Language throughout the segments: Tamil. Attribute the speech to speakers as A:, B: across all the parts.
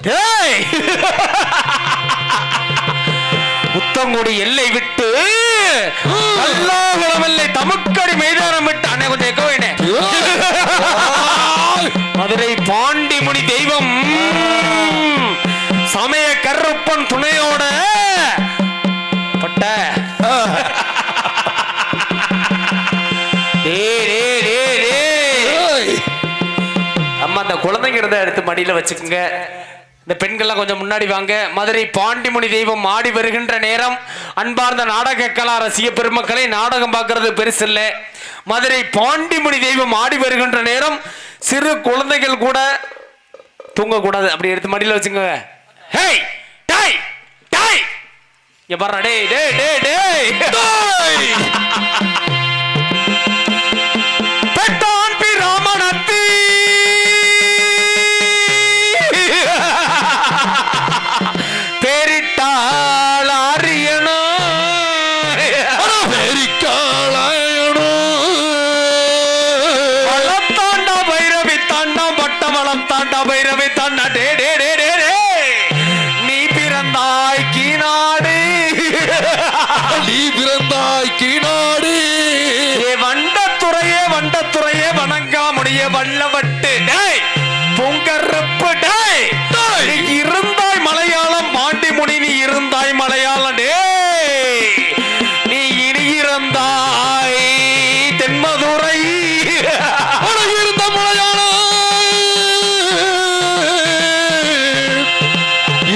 A: டேய். எல்லை விட்டு அல்லாஹுலமல்லை தமக்கடி மைதானம் விட்டு அண்ணே கொஞ்சம் மதுரை பாண்டிமுனி தெய்வம். சமய கருப்பன் துணையோட பட்ட. குழந்தைங்க இருந்தா எடுத்து மடியில வச்சுக்கோங்க. இந்த பெண்கள்லாம் கொஞ்சம் முன்னாடி வாங்க. மதுரை பாண்டிமுனி தெய்வம் ஆடி வருகின்ற நேரம் அன்பார்ந்த நாடக கலா ரசிக பெருமக்களை நாடகம் பார்க்கறது பெருசு மதுரை பாண்டிமுனி தெய்வம் ஆடி வருகின்ற நேரம் சிறு குழந்தைகள் கூட தூங்கக்கூடாது. அப்படி எடுத்து மடியில வச்சுக்கோங்க. ஹேய் டாய் டாய். இங்க பாரு டேய் டேய் டேய். டேய். இருந்தாய் தென்மதுரை.
B: இருந்த மலையாளம்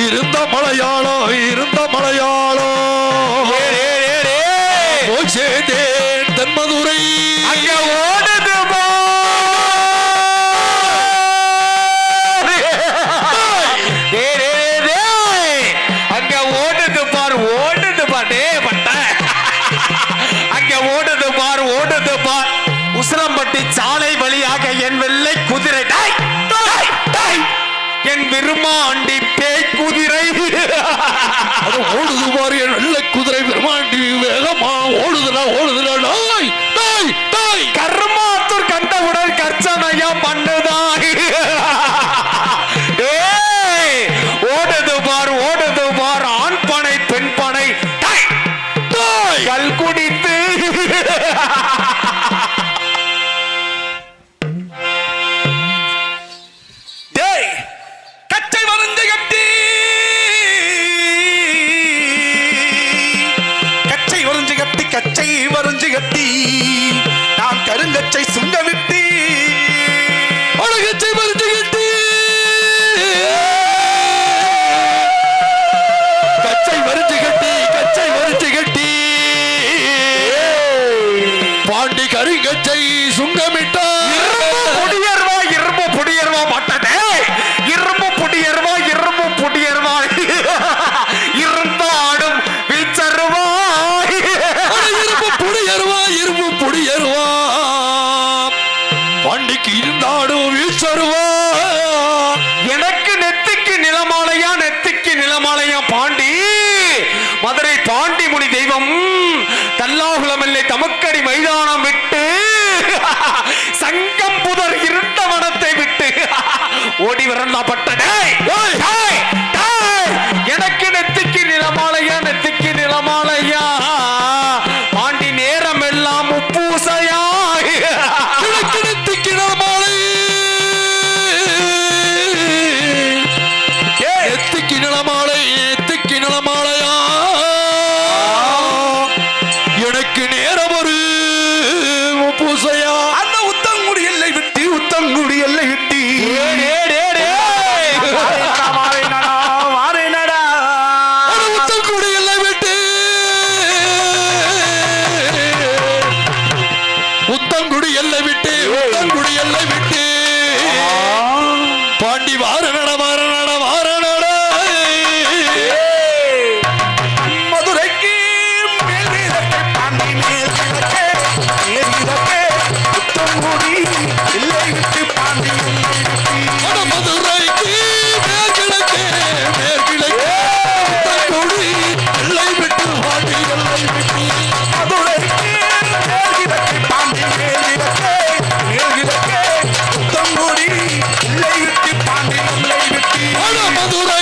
B: இருந்த மலையாளம் இருந்த மலையாளம் தென்மதுரை.
A: டேய். அங்க ஓடுது பார் ஓடுது பட்ட பெருமாண்டி பேய்குதிரை குதிரை
B: ஓடுது பாரு நல்ல குதிரை பெருமாண்டி வேகமா ஓடுதுடா ஓடுதுடா கட்டி நான் கருங்கச்சை சுங்க
A: ஓடி வரலாப்பட்ட டேய்,
C: madura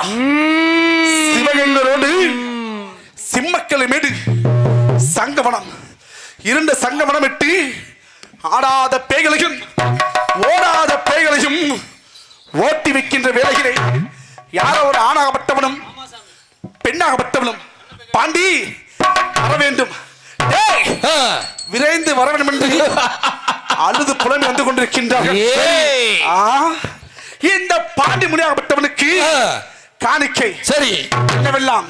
C: ஜில்லா சிவகங்கை ரோடு. சிம்மக்கலை மேடு. சங்கவனம். இருண்ட சங்கவனம் விட்டு ஆடாத பேய்களையும் ஓடாத பேய்களையும் ஓட்டி வைக்கின்ற வேலைகளை யாரோ ஒரு ஆணாகப்பட்டவனும் பெண்ணாகப்பட்டவனும் பாண்டி வர வேண்டும். விரைந்து வர வேண்டும் என்று அழுது புலம்பி வந்து ஆ, இந்த பாண்டி முனியாகப்பட்டவனுக்கு காணிக்கை.
B: சரி.
C: என்னவெல்லாம்?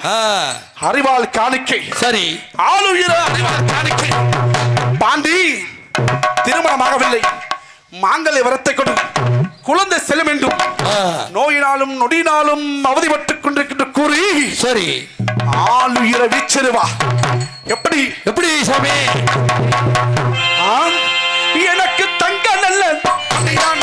C: அறிவால் காணிக்கை.
B: சரி.
C: ஆளுயிர அறிவால் காணிக்கை. பாண்டி திருமணமாகவில்லை. மாங்கல்ய வரத்தை கொண்டு குழந்தை செல்லும் என்றும் நோயினாலும் நொடியினாலும் அவதிப்பட்டுக் கொண்டிருக்கின்ற கூறி
B: சரி.
C: ஆளுயிர வீச்சருவா. எப்படி?
B: எப்படி சாமி?
C: எனக்கு தங்க நல்ல அடியான்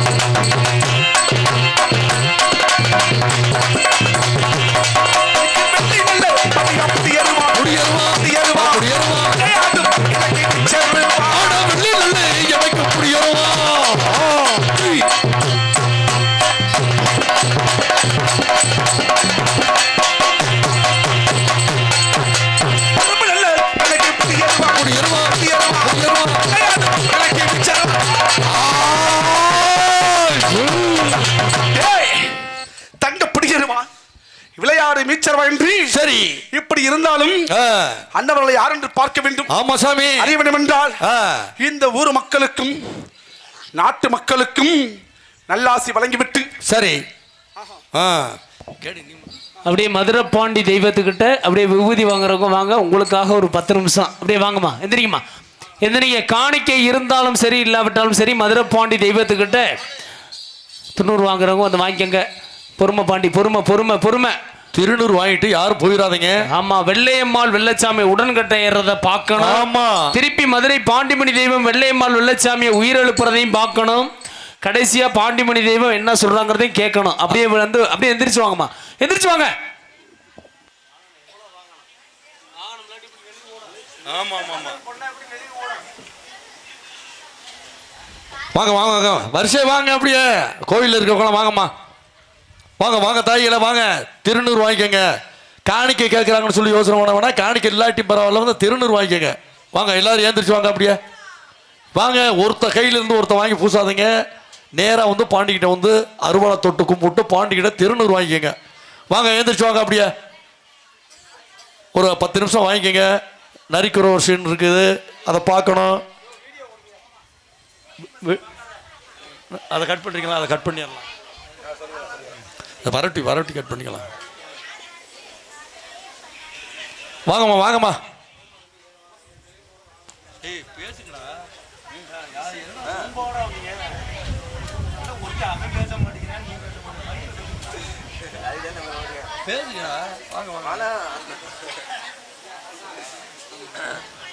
B: Thank you. சரி.
C: இப்படி இருந்தாலும்
B: ஆ,
C: அன்னவர்களை யார் என்று பார்க்க வேண்டும்?
B: ஆமா சாமி.
C: அறிய வேண்டும் என்றால் இந்த ஊர் மக்களுக்கும் நாட்டு மக்களுக்கும் நல்லாசி வழங்கிவிட்டு.
B: சரி. ஆ.
A: அப்படியே மதுரை பாண்டி தெய்வத்துக்கிட்ட அப்படியே விபூதி வாங்குறவங்க வாங்க உங்களுக்காக ஒரு பத்து நிமிஷம். அப்படியே வாங்கம்மா எந்திரிங்கம்மா. எந்திரிங்க. காணிக்கை இருந்தாலும் சரி இல்லாவிட்டாலும் சரி மதுரை பாண்டி தெய்வத்துக்கிட்ட துண்ணூறு வாங்குறவங்க வந்து வாங்கிக்கோங்க. பொறுமை பாண்டி பொறுமை பொறுமை பொறுமை.
B: திருநூறு வாங்கிட்டு யாரும் போயிடாதீங்க.
A: ஆமா வெள்ளையம்மாள் வெள்ளச்சாமி உடன்கட்டை ஏறத பார்க்கணும்.
B: ஆமா.
A: திருப்பி மதுரை பாண்டிமணி தெய்வம் வெள்ளையம்மாள் வெள்ளச்சாமியை உயிரெழுப்புறதையும் பார்க்கணும். கடைசியா பாண்டிமணி தெய்வம் என்ன சொல்றாங்கிறதையும் கேட்கணும். அப்படியே வந்து அப்படியே எந்திரிச்சு வாங்கம்மா. எந்திரிச்சு வாங்க.
B: வாங்க வாங்க வாங்க. வரிசை வாங்க அப்படியே. கோயிலில் இருக்கவங்களாம் வாங்கம்மா. வாங்க வாங்க தாய்களை வாங்க. திருநூறு வாங்கிக்கோங்க. காணிக்கை கேட்குறாங்கன்னு சொல்லி யோசனை பண்ண வேணா காணிக்கை இல்லாட்டி பரவாயில்ல வந்து திருநூறு வாங்கிக்கோங்க. வாங்க எல்லாரும் ஏந்திரிச்சு வாங்க அப்படியே. வாங்க ஒருத்த கையிலேருந்து ஒருத்த வாங்கி பூசாதீங்க. நேராக வந்து பாண்டிக்கிட்ட வந்து அருவாளை தொட்டு கும்பிட்டு பாண்டிக்கிட்ட திருநூறு வாங்கிக்கோங்க. வாங்க ஏந்திரிச்சு வாங்க அப்படியே. ஒரு பத்து நிமிஷம் வாங்கிக்கோங்க. நரிக்கிற ஒரு சீன் இருக்குது. அதை பார்க்கணும். அதை கட் பண்ணுறீங்களா அதை கட் பண்ணிடலாம். அதை வரட்டி வரட்டி கட் பண்ணிக்கலாம். வாங்கம்மா வாங்கம்மா.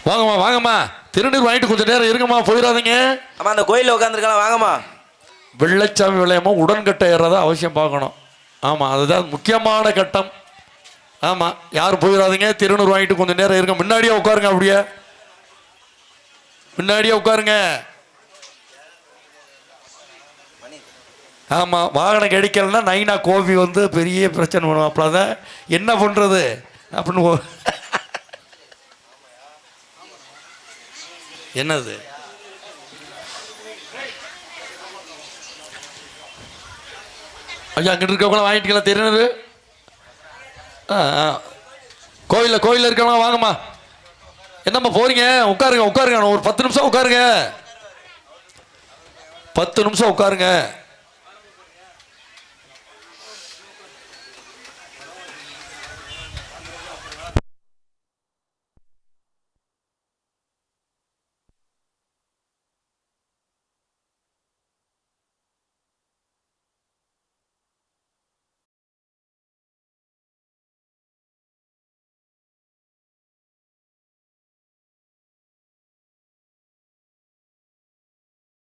B: வாங்கம்மா வாங்கம்மா. திருநீர் வாங்கிட்டு கொஞ்சம் நேரம் இருங்கம்மா போயிடாதீங்க.
D: அம்மா அந்த கோயிலில் உட்காந்துருக்கலாம் வாங்கம்மா.
B: வெள்ளச்சாமி விளையாம உடன்கட்டை ஏறதை அவசியம் பார்க்கணும். ஆமாம் அதுதான் முக்கியமான கட்டம். ஆமாம் யாரும் போயிடாதீங்க திருநூறு வாங்கிட்டு கொஞ்சம் நேரம் இருங்க. முன்னாடியே உட்காருங்க அப்படியே. முன்னாடியே உட்காருங்க. ஆமாம் வாகனம் கிடைக்கலன்னா நைனா கோபி வந்து பெரிய பிரச்சனை பண்ணுவோம் அப்போ தான் என்ன பண்ணுறது அப்படின்னு ஓ- என்னது? ஐயா அங்கிட்டு இருக்கவங்களாம் வாங்கிட்டீங்களா? தெரியுது ஆ ஆ. கோயிலில் கோயிலில் இருக்கவங்க வாங்கம்மா. என்னம்மா போறீங்க? உட்காருங்க உட்காருங்க. ஒரு பத்து நிமிஷம் உட்காருங்க. பத்து நிமிஷம் உட்காருங்க.